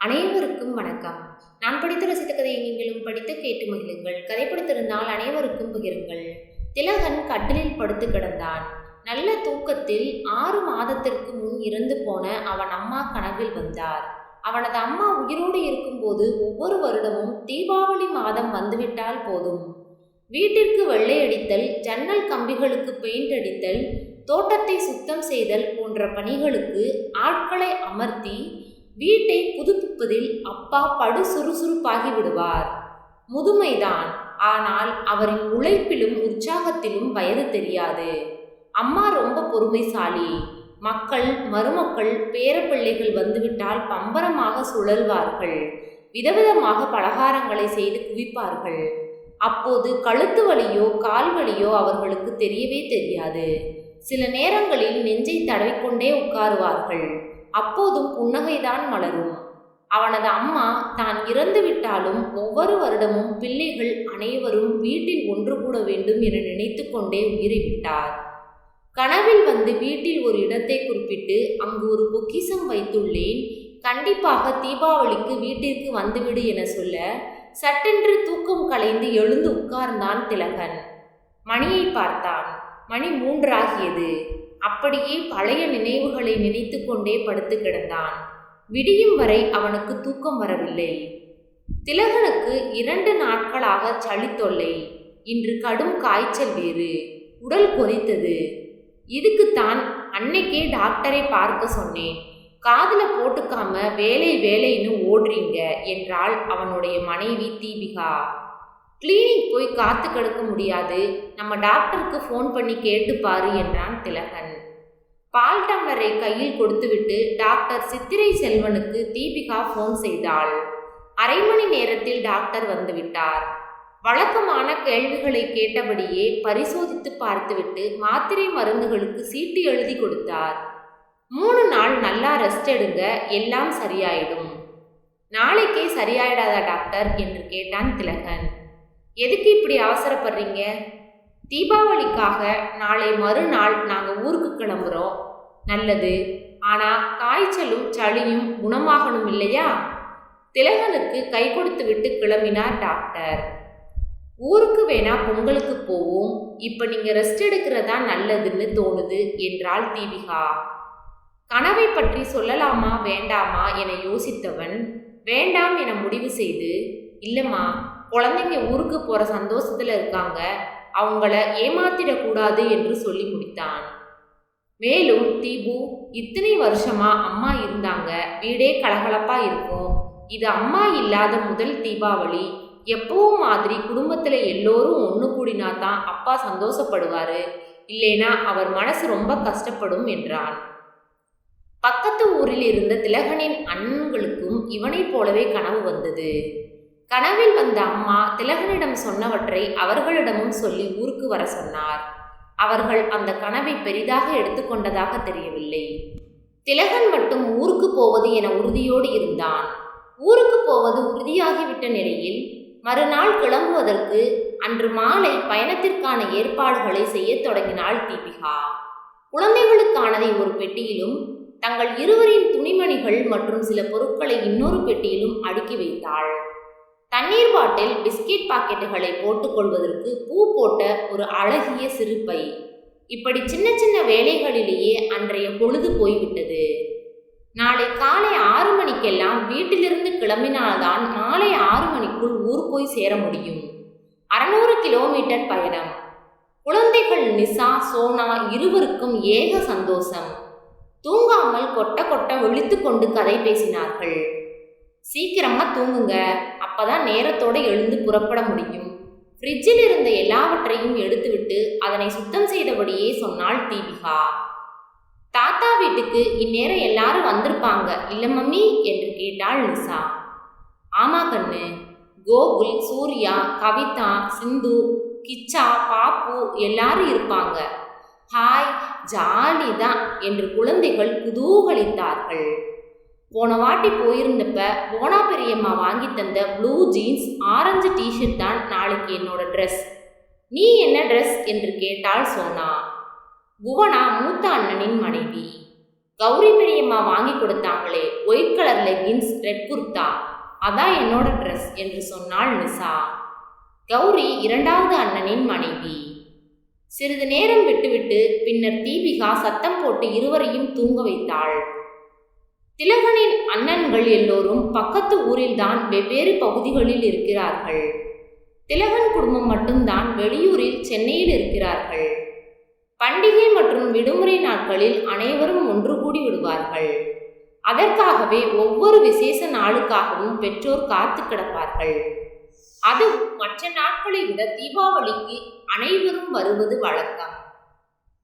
அனைவருக்கும் வணக்கம். நான் படித்து ரசித்த கதையை நீங்களும் படித்து கேட்டு மகிழுங்கள். கதை பிடித்திருந்தால் அனைவருக்கும் பகிருங்கள். திலகன் கட்டிலில் படுத்து கிடந்தான். நல்ல தூக்கத்தில் ஆறு மாதத்திற்கு முன் இறந்து போன அவன் அம்மா கனவில் வந்தார். அவனது அம்மா உயிரோடு இருக்கும்போது ஒவ்வொரு வருடமும் தீபாவளி மாதம் வந்துவிட்டால் போதும். வீட்டிற்கு வெள்ளை அடித்தல் ஜன்னல் கம்பிகளுக்கு பெயிண்ட் அடித்தல் தோட்டத்தை சுத்தம் செய்தல் போன்ற பணிகளுக்கு ஆட்களை அமர்த்தி வீட்டை புதுப்பிப்பதில் அப்பா படு சுறுசுறுப்பாகி விடுவார். முதுமைதான். ஆனால் அவரின் உழைப்பிலும் உற்சாகத்திலும் வயது தெரியாது. அம்மா ரொம்ப பொறுமைசாலி. மக்கள் மருமக்கள் பேரப்பிள்ளைகள் வந்துவிட்டால் பம்பரமாக சுழல்வார்கள். விதவிதமாக பலகாரங்களை செய்து குவிப்பார்கள். அப்போது கழுத்து வலியோ கால் வலியோ அவர்களுக்கு தெரியவே தெரியாது. சில நேரங்களில் நெஞ்சை தடவிக்கொண்டே உட்காருவார்கள். அப்போதும் புன்னகைதான் மலரும். அவனது அம்மா தான் இறந்து விட்டாலும் ஒவ்வொரு வருடமும் பிள்ளைகள் அனைவரும் வீட்டில் ஒன்று கூட வேண்டும் என நினைத்து கொண்டே உயிரை விட்டார் கனவில் வந்து வீட்டில் ஒரு இடத்தை குறிப்பிட்டு அங்கு ஒரு பொக்கிசம் வைத்துள்ளேன். கண்டிப்பாக தீபாவளிக்கு வீட்டிற்கு வந்துவிடு என சொல்ல சட்டென்று தூக்கம் கலைந்து எழுந்து உட்கார்ந்தான் திலகன். மணியை பார்த்தான். மணி மூன்றாகியது. அப்படியே பழைய நினைவுகளை நினைத்து கொண்டே படுத்து கிடந்தான். விடியும் வரை அவனுக்கு தூக்கம் வரவில்லை. திலகனுக்கு இரண்டு நாட்களாக சளி தொல்லை. இன்று கடும் காய்ச்சல் வேறு. உடல் கொதித்தது. இதுக்குத்தான் அன்னைக்கே டாக்டரை பார்க்க சொன்னேன். காதில் போட்டுக்காம வேலை வேலைன்னு ஓடுறீங்க என்றாள் அவனுடைய மனைவி தீபிகா. கிளினிக் போய் காத்து கிடக்க முடியாது. நம்ம டாக்டருக்கு ஃபோன் பண்ணி கேட்டு பாரு என்றான் திலகன். பால் டம்ளரை கையில் கொடுத்துவிட்டு டாக்டர் சித்திரை செல்வனுக்கு தீபிகா ஃபோன் செய்தாள். அரை மணி நேரத்தில் டாக்டர் வந்துவிட்டார் வழக்கமான கேள்விகளை கேட்டபடியே பரிசோதித்து பார்த்துவிட்டு மாத்திரை மருந்துகளுக்கு சீட்டு எழுதி கொடுத்தார். மூணு நாள் நல்லா ரெஸ்ட் எடுங்க எல்லாம் சரியாயிடும். நாளைக்கே சரியாயிடாதா டாக்டர்? என்று கேட்டான் திலகன். எதுக்கு இப்படி அவசரப்படுறீங்க? தீபாவளிக்காக நாளை மறுநாள் நாங்கள் ஊருக்கு கிளம்புறோம். நல்லது. ஆனால் காய்ச்சலும் சளியும் குணமாகணும் இல்லையா? திலகனுக்கு கை கொடுத்து விட்டு கிளம்பினார் டாக்டர். ஊருக்கு வேணா பொங்கலுக்கு போவோம். இப்போ நீங்கள் ரெஸ்ட் எடுக்கிறதா நல்லதுன்னு தோணுது என்றாள் தீபிகா. கனவை பற்றி சொல்லலாமா வேண்டாமா என யோசித்தவன் வேண்டாம் என முடிவு செய்து இல்லைம்மா குழந்தைங்க ஊருக்கு போகிற சந்தோஷத்தில் இருக்காங்க அவங்கள ஏமாத்திடக்கூடாது என்று சொல்லி முடித்தான். மேலும் தீபு இத்தனை வருஷமா அம்மா இருந்தாங்க வீடே கலகலப்பா இருக்கும். இது அம்மா இல்லாத முதல் தீபாவளி. எப்பவும் மாதிரி குடும்பத்தில் எல்லோரும் ஒன்று கூடினா தான் அப்பா சந்தோஷப்படுவாரு. இல்லைனா அவர் மனசு ரொம்ப கஷ்டப்படும் என்றான். பக்கத்து ஊரில் இருந்த திலகனின் அண்ணன்களுக்கும் இவனைப் போலவே கனவு வந்தது. கனவில் வந்த அம்மா திலகனிடம் சொன்னவற்றை அவர்களிடமும் சொல்லி ஊருக்கு வர சொன்னார். அவர்கள் அந்த கனவை பெரிதாக எடுத்துக்கொண்டதாக தெரியவில்லை. திலகன் மட்டும் ஊருக்கு போவது என உறுதியோடு இருந்தான். ஊருக்கு போவது உறுதியாகிவிட்ட நிலையில் மறுநாள் கிளம்புவதற்கு அன்று மாலை பயணத்திற்கான ஏற்பாடுகளை செய்யத் தொடங்கினாள் தீபிகா. குழந்தைகளுக்கானதை ஒரு பெட்டியிலும் தங்கள் இருவரின் துணிமணிகள் மற்றும் சில பொருட்களை இன்னொரு பெட்டியிலும் அடுக்கி வைத்தாள். தண்ணீர் பாட்டில் பிஸ்கெட் பாக்கெட்டுகளை போட்டுக்கொள்வதற்கு பூ போட்ட ஒரு அழகிய சிறுபை இப்படி சின்ன சின்ன வேலைகளிலேயே அன்றைய பொழுது போய்விட்டது. நாளை காலை ஆறு மணிக்கெல்லாம் வீட்டிலிருந்து கிளம்பினால்தான் மாலை ஆறு மணிக்குள் ஊர் போய் சேர முடியும். அறநூறு கிலோமீட்டர் பயணம். குழந்தைகள் நிசா சோனா இருவருக்கும் ஏக சந்தோஷம். தூங்காமல் கொட்ட கொட்ட ஒழித்து கொண்டு கதை பேசினார்கள். சீக்கிரமா தூங்குங்க. அப்பதான் நேரத்தோடு எழுந்து புறப்பட முடியும். ஃப்ரிட்ஜில் இருந்த எல்லாவற்றையும் எடுத்துவிட்டு அதனை சுத்தம் செய்தபடியே சொன்னாள் தீபிகா. தாத்தா வீட்டுக்கு இந்நேரம் எல்லாரும் வந்திருப்பாங்க இல்ல மம்மி? என்று கேட்டாள் நிசா ஆமா கண்ணு கோகுல் சூர்யா கவிதா சிந்து கிச்சா பாப்பு எல்லாரும் இருப்பாங்க. ஹாய் ஜாலி தான் என்று குழந்தைகள் குதூகலித்தார்கள். போன வாட்டி போயிருந்தப்ப போனா பெரியம்மா வாங்கி தந்த ப்ளூ ஜீன்ஸ் ஆரஞ்சு டிஷர்ட் தான் நாளைக்கு என்னோட ட்ரெஸ் நீ என்ன ட்ரெஸ் என்று கேட்டாள் சோனா. புவனா மூத்த அண்ணனின் மனைவி. கௌரி பெரியம்மா வாங்கி கொடுத்தாங்களே white colour leggings red kurta அதான் என்னோட ட்ரெஸ் என்று சொன்னாள் நிசா. கௌரி இரண்டாவது அண்ணனின் மனைவி. சிறிது நேரம் விட்டுவிட்டு பின்னர் தீபிகா சத்தம் போட்டு இருவரையும் தூங்க வைத்தாள். திலகனின் அண்ணன்கள் எல்லோரும் பக்கத்து ஊரில்தான் வெவ்வேறு பகுதிகளில் இருக்கிறார்கள். திலகன் குடும்பம் மட்டும்தான் வெளியூரில் சென்னையில் இருக்கிறார்கள். பண்டிகை மற்றும் விடுமுறை நாட்களில் அனைவரும் ஒன்று கூடி விடுவார்கள். அதற்காகவே ஒவ்வொரு விசேஷ நாளுக்காகவும் பெற்றோர் காத்து கிடப்பார்கள். அதுவும் மற்ற நாட்களை விட தீபாவளிக்கு அனைவரும் வருவது வழக்கம்.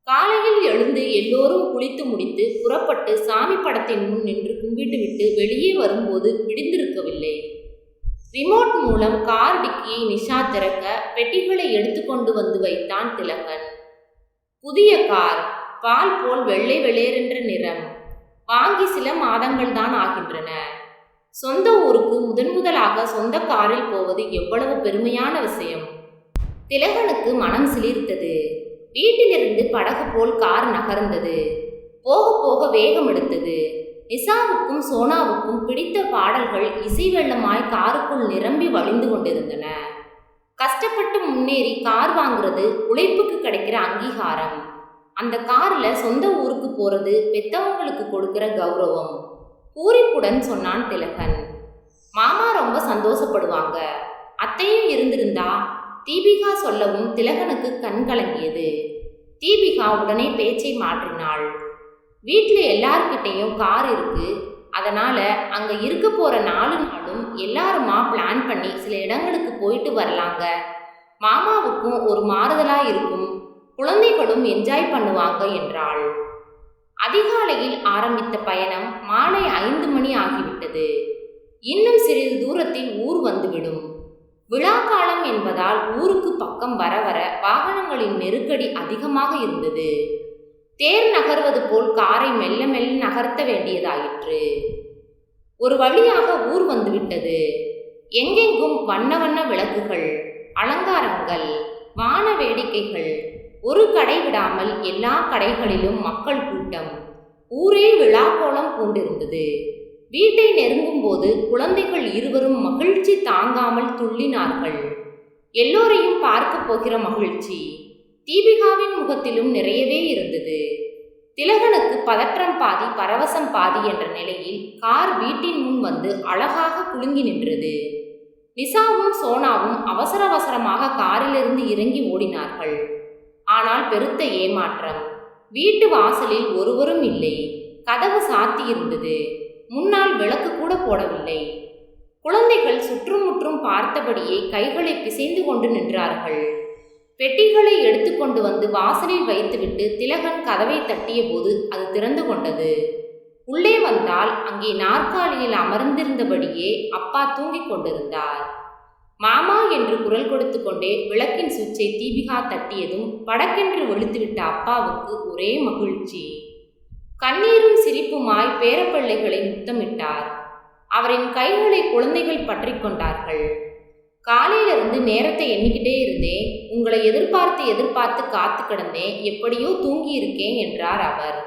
காலையில் எழுந்து எல்லோரும் குளித்து முடித்து புறப்பட்டு சாமி படத்தின் முன் நின்று கும்பிட்டுவிட்டு வெளியே வரும்போது விடிந்திருக்கவில்லை. ரிமோட் மூலம் கார் டிக்கியை நிஷா திறக்க பெட்டிகளை எடுத்துக்கொண்டு வந்து வைத்தான் திலகன். புதிய கார் பால் போல் வெள்ளை வெளேரென்ற நிறம். வாங்கி சில மாதங்கள் தான் ஆகின்றன. சொந்த ஊருக்கு முதன் முதலாக சொந்த காரில் போவது எவ்வளவு பெருமையான விஷயம் திலகனுக்கு மனம் சிலிர்த்தது. வீட்டிலிருந்து படகு போல் கார் நகர்ந்தது. போக போக வேகம் எடுத்தது. நிசாவுக்கும் சோனாவுக்கும் பிடித்த பாடல்கள் இசை வெள்ளமாய் காருக்குள் நிரம்பி வழிந்து கொண்டிருந்தன. கஷ்டப்பட்டு முன்னேறி கார் வாங்குறது உழைப்புக்கு கிடைக்கிற அங்கீகாரம். அந்த காரில் சொந்த ஊருக்கு போறது பெத்தவங்களுக்கு கொடுக்கிற கௌரவம். பூரிப்புடன் சொன்னான் திலகன். மாமா ரொம்ப சந்தோஷப்படுவாங்க. அத்தையும் இருந்திருந்தா தீபிகா சொல்லவும் திலகனுக்கு கண் கலங்கியது. தீபிகா உடனே பேச்சை மாற்றினாள். வீட்டில் எல்லார்கிட்டேயும் கார் இருக்கு. அதனால அங்க இருக்க போற நாலு நாளும் எல்லாருமா பிளான் பண்ணி சில இடங்களுக்கு போயிட்டு வரலாங்க. மாமாவுக்கும் ஒரு மாறுதலா இருக்கும். குழந்தைகளும் என்ஜாய் பண்ணுவாங்க என்றாள். அதிகாலையில் ஆரம்பித்த பயணம் மாலை ஐந்து மணி ஆகிவிட்டது. இன்னும் சிறிது தூரத்தில் ஊர் வந்துவிடும். விழா காலம் என்பதால் ஊருக்கு பக்கம் வர வர வாகனங்களின் நெருக்கடி அதிகமாக இருந்தது. தேர் நகர்வது போல் காரை மெல்ல மெல்ல நகர்த்த வேண்டியதாயிற்று. ஒரு வழியாக ஊர் வந்துவிட்டது எங்கெங்கும் வண்ண வண்ண விளக்குகள் அலங்காரங்கள் வான வேடிக்கைகள் ஒரு கடை விடாமல் எல்லா கடைகளிலும் மக்கள் கூட்டம் ஊரே விழாக்கோலம் பூண்டிருந்தது. வீட்டை நெருங்கும் போது குழந்தைகள் இருவரும் மகிழ்ச்சி தாங்காமல் துள்ளினார்கள். எல்லோரையும் பார்க்க போகிற மகிழ்ச்சி தீபிகாவின் முகத்திலும் நிறையவே இருந்தது. திலகனுக்கு பதற்றம் பாதி பரவசம் பாதி என்ற நிலையில் கார் வீட்டின் முன் வந்து அழகாக குலுங்கி நின்றது. நிசாவும் சோனாவும் அவசர அவசரமாக காரிலிருந்து இறங்கி ஓடினார்கள். ஆனால் பெருத்த ஏமாற்றம். வீட்டு வாசலில் ஒருவரும் இல்லை. கதவு சாத்தியிருந்தது. முன்னால் விளக்கு கூட போடவில்லை. குழந்தைகள் சுற்றுமுற்றும் பார்த்தபடியே கைகளை பிசைந்து கொண்டு நின்றார்கள். பெட்டிகளை எடுத்துக்கொண்டு வந்து வாசலில் வைத்துவிட்டு திலகன் கதவை தட்டிய போது அது திறந்து கொண்டது. உள்ளே வந்தால் அங்கே நாற்காலியில் அமர்ந்திருந்தபடியே அப்பா தூங்கிக் கொண்டிருந்தார். மாமா என்று குரல் கொடுத்து கொண்டே விளக்கின் சுவிட்சை தீபிகா தட்டியதும் படக்கென்று வெளுத்துவிட்ட அப்பாவுக்கு ஒரே மகிழ்ச்சி. கண்ணீரும் சிரிப்புமாய் பேரப்பிள்ளைகளை முத்தமிட்டார். அவரின் கைகளை குழந்தைகள் பற்றி கொண்டார்கள். காலையிலிருந்து நேரத்தை எண்ணிக்கிட்டே இருந்தேன் உங்களை எதிர்பார்த்து எதிர்பார்த்து காத்து கிடந்தேன். எப்படியோ தூங்கி இருக்கேன் என்றார் அவர்.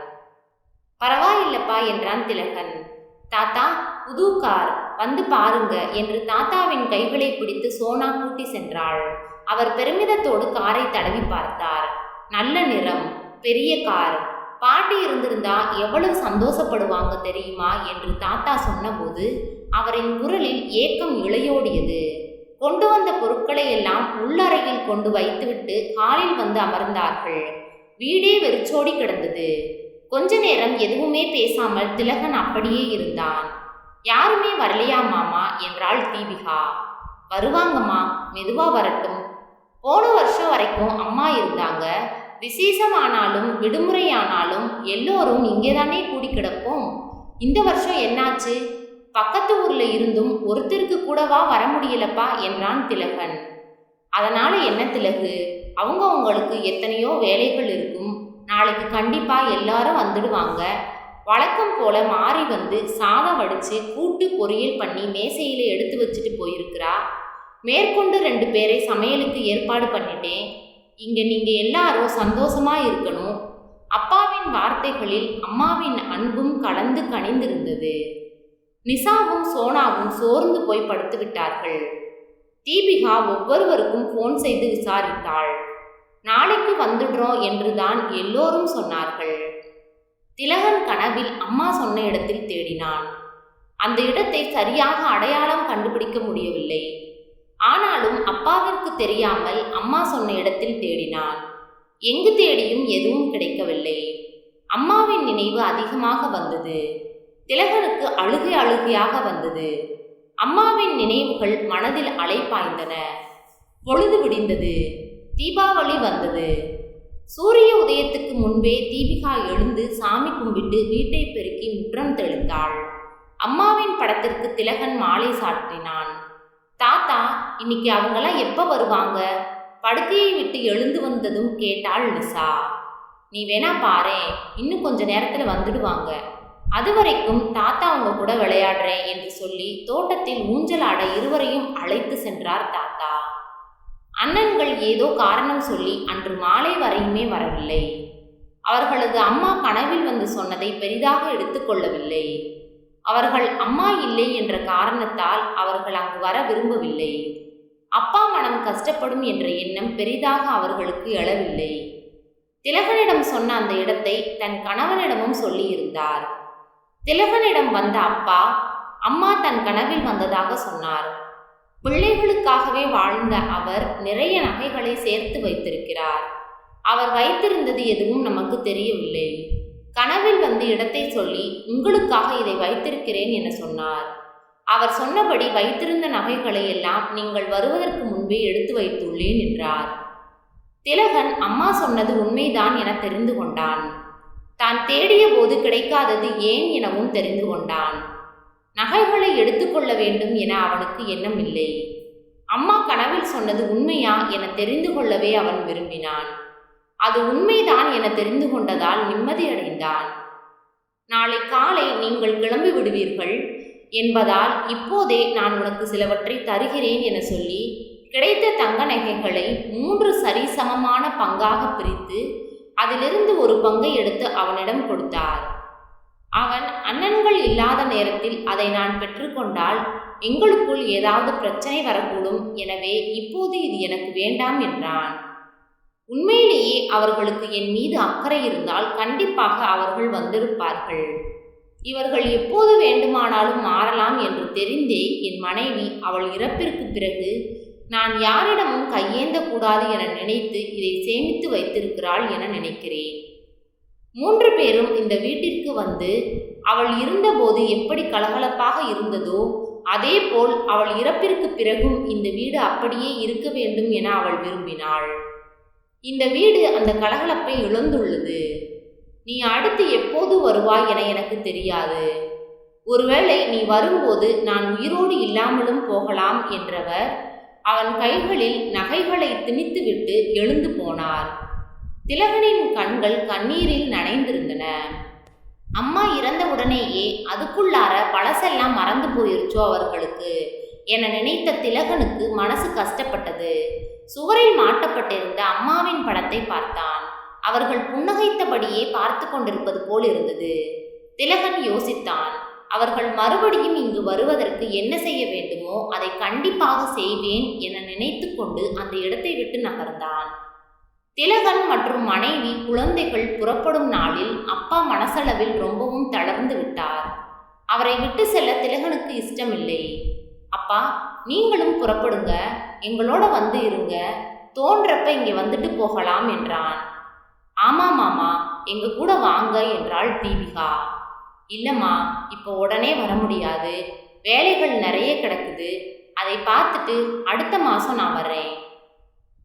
பரவாயில்லப்பா என்றான் திலகன். தாத்தா புது கார். வந்து பாருங்க என்று தாத்தாவின் கைகளை பிடித்து சோனா கூட்டி சென்றாள். அவர் பெருமிதத்தோடு காரை தடவி பார்த்தார். நல்ல நிறம். பெரிய கார். பாட்டி இருந்திருந்தா எவ்வளவு சந்தோஷப்படுவாங்க தெரியுமா என்று தாத்தா சொன்னபோது அவரின் குரலில் ஏக்கம் இளையோடியது கொண்டு வந்த பொருட்களை எல்லாம் உள்ளறையில் கொண்டு வைத்துவிட்டு ஹாலில் வந்து அமர்ந்தார்கள். வீடே வெறிச்சோடி கிடந்தது. கொஞ்ச நேரம் எதுவுமே பேசாமல் திலகன் அப்படியே இருந்தான். யாருமே வரலையா மாமா? என்றாள் தீபிகா. வருவாங்கம்மா மெதுவா வரட்டும். போன வருஷம் வரைக்கும் அம்மா இருந்தாங்க. விசேஷமானாலும் விடுமுறையானாலும் எல்லோரும் இங்கே தானே கூடி கிடப்போம்? இந்த வருஷம் என்னாச்சு? பக்கத்து ஊர்ல இருந்தும் ஒருத்தருக்கு கூடவா வர முடியலப்பா என்றான் திலகன். அதனால என்ன திலகு? அவங்க அவங்களுக்கு எத்தனையோ வேலைகள் இருக்கும். நாளைக்கு கண்டிப்பா எல்லாரும் வந்துடுவாங்க. வழக்கம் போல மாறி வந்து சாதம் வடிச்சு கூட்டு பொரியல் பண்ணி மேசையில எடுத்து வச்சுட்டு போயிருக்கிறா. மேற்கொண்டு ரெண்டு பேரை சமையலுக்கு ஏற்பாடு பண்ணிட்டேன். இங்கே நீங்கள் எல்லாரும் சந்தோஷமாக இருக்கணும். அப்பாவின் அப்பாவின் வார்த்தைகளில் அம்மாவின் அன்பும் கலந்து கனிந்திருந்தது. நிசாவும் சோனாவும் சோர்ந்து போய் படுத்து விட்டார்கள். தீபிகா ஒவ்வொருவருக்கும் ஃபோன் செய்து விசாரித்தாள். நாளைக்கு வந்துடுறோம் என்றுதான் எல்லோரும் சொன்னார்கள். திலகன் கனவில் அம்மா சொன்ன இடத்தில் தேடினான். அந்த இடத்தை சரியாக அடையாளம் கண்டுபிடிக்க முடியவில்லை. ஆனாலும் அப்பாவிற்கு தெரியாமல் அம்மா சொன்ன இடத்தில் தேடினான். எங்கு தேடியும் எதுவும் கிடைக்கவில்லை. அம்மாவின் நினைவு அதிகமாக வந்தது. திலகனுக்கு அழுகை அழுகையாக வந்தது. அம்மாவின் நினைவுகள் மனதில் அலைப்பாய்ந்தன பொழுது விடிந்தது. தீபாவளி வந்தது. சூரிய உதயத்துக்கு முன்பே தீபிகா எழுந்து சாமி கும்பிட்டு வீட்டை பெருக்கி முற்றம் தெளிந்தாள். அம்மாவின் படத்திற்கு திலகன் மாலை சாற்றினான். தாத்தா இன்னைக்கு அவங்களாம் எப்போ வருவாங்க? படுக்கையை விட்டு எழுந்து வந்ததும் கேட்டாள் லிசா. நீ வேணா பாரேன் இன்னும் கொஞ்ச நேரத்தில் வந்துடுவாங்க. அது வரைக்கும் தாத்தா அவங்க கூட விளையாடுறேன் என்று சொல்லி தோட்டத்தில் ஊஞ்சல் ஆட இருவரையும் அழைத்து சென்றார் தாத்தா. அண்ணன்கள் ஏதோ காரணம் சொல்லி அன்று மாலை வரையுமே வரவில்லை. அவர்களது அம்மா கனவில் வந்து சொன்னதை பெரிதாக எடுத்துக்கொள்ளவில்லை. அவர்கள் அம்மா இல்லை என்ற காரணத்தால் அவர்கள் அங்கு வர விரும்பவில்லை. அப்பா மனம் கஷ்டப்படும் என்ற எண்ணம் பெரிதாக அவர்களுக்கு எழவில்லை. திலகனிடம் சொன்ன அந்த இடத்தை தன் கணவனிடமும் சொல்லியிருந்தார். திலகனிடம் வந்த அப்பா அம்மா தன் கனவில் வந்ததாக சொன்னார். பிள்ளைகளுக்காகவே வாழ்ந்த அவர் நிறைய நகைகளை சேர்த்து வைத்திருக்கிறார். அவர் வைத்திருந்தது எதுவும் நமக்கு தெரியவில்லை. கனவில் வந்து இடத்தை சொல்லி உங்களுக்காக இதை வைத்திருக்கிறேன் என சொன்னார். அவர் சொன்னபடி வைத்திருந்த நகைகளை எல்லாம் நீங்கள் வருவதற்கு முன்பே எடுத்து வைத்துள்ளேன் என்றார். திலகன் அம்மா சொன்னது உண்மைதான் என தெரிந்து கொண்டான். தான் தேடிய போது கிடைக்காதது ஏன் எனவும் தெரிந்து கொண்டான். நகைகளை எடுத்துக்கொள்ள வேண்டும் என அவனுக்கு எண்ணம் இல்லை அம்மா கனவில் சொன்னது உண்மையா என தெரிந்து கொள்ளவே அவன் விரும்பினான். அது உண்மைதான் என தெரிந்து கொண்டதால் நிம்மதியடைந்தான் நாளை காலை நீங்கள் கிளம்பி விடுவீர்கள். என்பதால் இப்போதே நான் உனக்கு சிலவற்றை தருகிறேன் என சொல்லி கிடைத்த தங்க நகைகளை மூன்று சரிசமமான பங்காக பிரித்து அதிலிருந்து ஒரு பங்கை எடுத்து அவனிடம் கொடுத்தார். அவன் அண்ணன்கள் இல்லாத நேரத்தில் அதை நான் பெற்றுக்கொண்டால் எங்களுக்குள் ஏதாவது பிரச்சனை வரக்கூடும் எனவே இப்போது இது எனக்கு வேண்டாம் என்றான். உண்மையிலேயே அவர்களுக்கு என் மீது அக்கறை இருந்தால் கண்டிப்பாக அவர்கள் வந்திருப்பார்கள். இவர்கள் எப்போது வேண்டுமானாலும் மாறலாம் என்று தெரிந்தே என் மனைவி அவள் இறப்பிற்கு பிறகு நான் யாரிடமும் கையேந்தக்கூடாது என நினைத்து இதை சேமித்து வைத்திருக்கிறாள் என நினைக்கிறேன். மூன்று பேரும் இந்த வீட்டிற்கு வந்து அவள் இருந்தபோது எப்படி கலகலப்பாக இருந்ததோ அதேபோல் அவள் இறப்பிற்கு பிறகும் இந்த வீடு அப்படியே இருக்க வேண்டும் என அவள் விரும்பினாள். இந்த வீடு அந்த கலகலப்பை இழந்துள்ளது. நீ அடுத்து எப்போது வருவாய் என எனக்கு தெரியாது. ஒருவேளை நீ வரும்போது நான் உயிரோடு இல்லாமலும் போகலாம் என்றவர் அவன் கைகளில் நகைகளை திணித்துவிட்டு எழுந்து போனார். திலகனின் கண்கள் கண்ணீரில் நனைந்திருந்தன. அம்மா இறந்த உடனேயே அதுக்குள்ளார பழசெல்லாம் மறந்து போயிருச்சோ அவர்களுக்கு? என நினைத்த திலகனுக்கு மனசு கஷ்டப்பட்டது. சுவரில் மாட்டப்பட்டிருந்த அம்மாவின் படத்தை பார்த்தான். அவர்கள் புன்னகைத்தபடியே பார்த்து கொண்டிருப்பது போல் இருந்தது. திலகன் யோசித்தான் அவர்கள் மறுபடியும் இங்கு வருவதற்கு என்ன செய்ய வேண்டுமோ அதை கண்டிப்பாக செய்வேன் என நினைத்து கொண்டு அந்த இடத்தை விட்டு நகர்ந்தான். திலகன் மற்றும் மனைவி குழந்தைகள் புறப்படும் நாளில் அப்பா மனசளவில் ரொம்பவும் தளர்ந்து விட்டார். அவரை விட்டு செல்ல திலகனுக்கு இஷ்டமில்லை. அப்பா நீங்களும் புறப்படுங்க. எங்களோட வந்து இருங்க. தோன்றப்ப இங்கே வந்துட்டு போகலாம் என்றான். ஆமா மாமா எங்க கூட வாங்க என்றாள் தீபிகா. இல்லைம்மா இப்போ உடனே வர முடியாது. வேலைகள் நிறைய கிடக்குது. அதை பார்த்துட்டு அடுத்த மாதம் நான் வர்றேன்.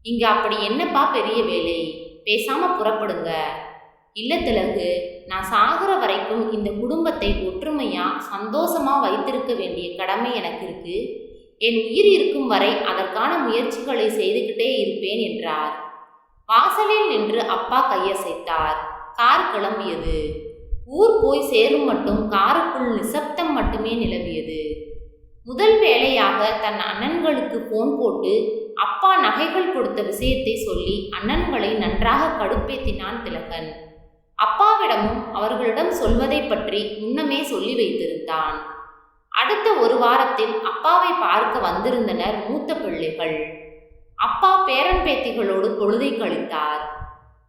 இங்கே அப்படி என்னப்பா பெரிய வேலை? பேசாம புறப்படுங்க. இல்லத்திலகு நான் சாகுற வரைக்கும் இந்த குடும்பத்தை ஒற்றுமையா சந்தோஷமா வைத்திருக்க வேண்டிய கடமை எனக்கு இருக்கு. என் உயிர் இருக்கும் வரை அதற்கான முயற்சிகளை செய்துகிட்டே இருப்பேன் என்றார். வாசலில் நின்று அப்பா கையசைத்தார். கார் கிளம்பியது. ஊர் போய் சேரும் மட்டும் காருக்குள் நிசப்தம் மட்டுமே நிலவியது. முதல் வேளையாக தன் அண்ணன்களுக்கு போன் போட்டு அப்பா நகைகள் கொடுத்த விஷயத்தை சொல்லி அண்ணன்களை நன்றாக கடுப்பேத்தினான் திலகன். அப்பாவிடமும் அவர்களிடம் சொல்வதை பற்றி முன்னமே சொல்லி வைத்திருந்தான். அடுத்த ஒரு வாரத்தில் அப்பாவை பார்க்க வந்திருந்தனர் மூத்த பிள்ளைகள். அப்பா பேரன் பேத்திகளோடு பொழுதை கழித்தார்.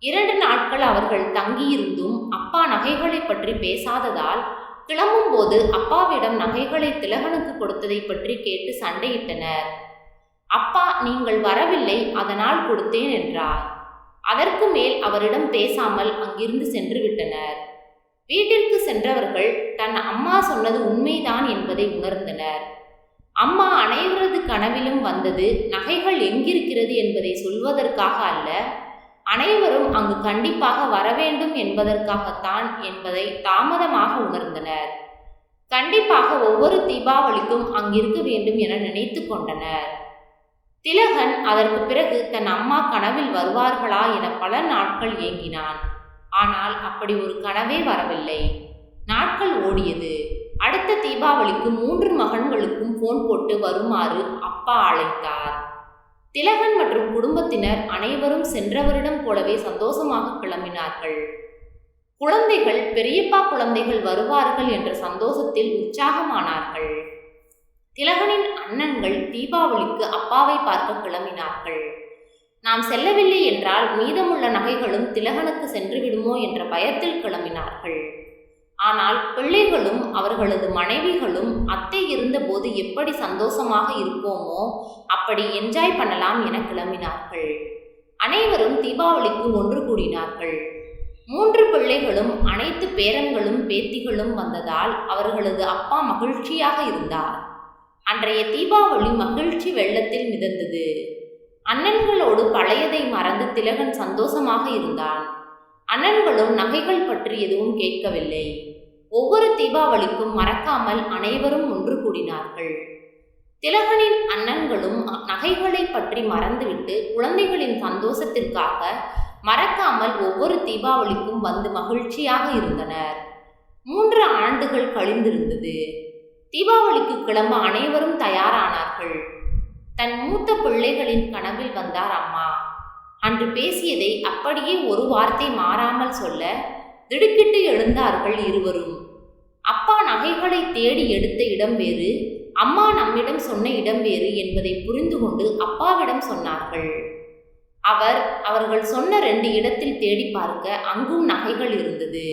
இரண்டு நாட்கள் அவர்கள் தங்கியிருந்தும் அப்பா நகைகளை பற்றி பேசாததால் கிளம்பும்போது அப்பாவிடம் நகைகளை திலகனுக்கு கொடுத்ததை பற்றி கேட்டு சண்டையிட்டனர். அப்பா நீங்கள் வரவில்லை அதனால் கொடுத்தேன் என்றார். அதற்கு மேல் அவரிடம் பேசாமல் அங்கிருந்து சென்று விட்டனர். வீட்டிற்கு சென்றவர்கள் தன் அம்மா சொன்னது உண்மைதான் என்பதை உணர்ந்தனர். அம்மா அனைவரது கனவிலும் வந்தது நகைகள் எங்கிருக்கிறது என்பதை சொல்வதற்காக அல்ல. அனைவரும் அங்கு கண்டிப்பாக வரவேண்டும் என்பதற்காகத்தான் என்பதை தாமதமாக உணர்ந்தனர். கண்டிப்பாக ஒவ்வொரு தீபாவளிக்கும் அங்கிருக்க வேண்டும் என நினைத்து கொண்டனர். திலகன் அதற்கு பிறகு தன் அம்மா கனவில் வருவார்களா என பல நாட்கள் ஏங்கினான். ஆனால் அப்படி ஒரு கனவே வரவில்லை. நாட்கள் ஓடியது. அடுத்த தீபாவளிக்கு மூன்று மகன்களுக்கும் போன் போட்டு வருமாறு அப்பா அழைத்தார். திலகன் மற்றும் குடும்பத்தினர் அனைவரும் சென்றவரிடம் போலவே சந்தோஷமாக கிளம்பினார்கள். குழந்தைகள் பெரியப்பா குழந்தைகள் வருவார்கள் என்ற சந்தோஷத்தில் உற்சாகமானார்கள். திலகனின் அண்ணன்கள் தீபாவளிக்கு அப்பாவை பார்க்க கிளம்பினார்கள். நாம் செல்லவில்லை என்றால் மீதமுள்ள நகைகளும் திலகனுக்கு சென்று விடுமோ? என்ற பயத்தில் கிளம்பினார்கள். ஆனால் பிள்ளைகளும் அவர்களது மனைவிகளும் அத்தை இருந்தபோது எப்படி சந்தோஷமாக இருப்போமோ அப்படி என்ஜாய் பண்ணலாம் என கிளம்பினார்கள். அனைவரும் தீபாவளிக்கு ஒன்று கூடினார்கள். மூன்று பிள்ளைகளும் அனைத்து பேரன்களும் பேத்திகளும் வந்ததால் அவர்களது அப்பா மகிழ்ச்சியாக இருந்தார். அன்றைய தீபாவளி மகிழ்ச்சி வெள்ளத்தில் மிதந்தது. அண்ணன்களோடு பழையதை மறந்து திலகன் சந்தோஷமாக இருந்தான். அண்ணன்களும் நகைகள் பற்றி எதுவும் கேட்கவில்லை. ஒவ்வொரு தீபாவளிக்கும் மறக்காமல் அனைவரும் ஒன்று கூடினார்கள். திலகனின் அண்ணன்களும் நகைகளை பற்றி மறந்துவிட்டு குழந்தைகளின் சந்தோஷத்திற்காக மறக்காமல் ஒவ்வொரு தீபாவளிக்கும் வந்து மகிழ்ச்சியாக இருந்தனர். மூன்று ஆண்டுகள் கழிந்திருந்தது. தீபாவளிக்கு கிளம்ப அனைவரும் தயாரானார்கள். தன் மூத்த பிள்ளைகளின் கனவில் வந்தார் அம்மா. அன்று பேசியதை அப்படியே ஒரு வார்த்தை மாறாமல் சொல்ல திடுக்கிட்டு எழுந்தார்கள் இருவரும். அப்பா நகைகளை தேடி எடுத்த இடம் வேறு அம்மா நம்மிடம் சொன்ன இடம் வேறு என்பதை புரிந்து கொண்டு அப்பாவிடம் சொன்னார்கள். அவர் அவர்கள் சொன்ன ரெண்டு இடத்தில் தேடி பார்க்க அங்கும் நகைகள் இருந்தது.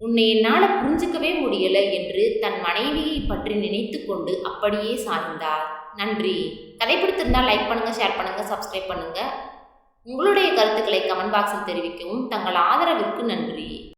உன்னை என்னால் புரிஞ்சுக்கவே முடியல என்று தன் மனைவியை பற்றி நினைத்து கொண்டு அப்படியே சாய்ந்தார். நன்றி. கதை பிடித்திருந்தால் லைக் பண்ணுங்கள் ஷேர் பண்ணுங்கள் சப்ஸ்கிரைப் பண்ணுங்கள் உங்களுடைய கருத்துக்களை கமெண்ட் பாக்ஸில் தெரிவிக்கவும் தங்கள் ஆதரவிற்கு நன்றி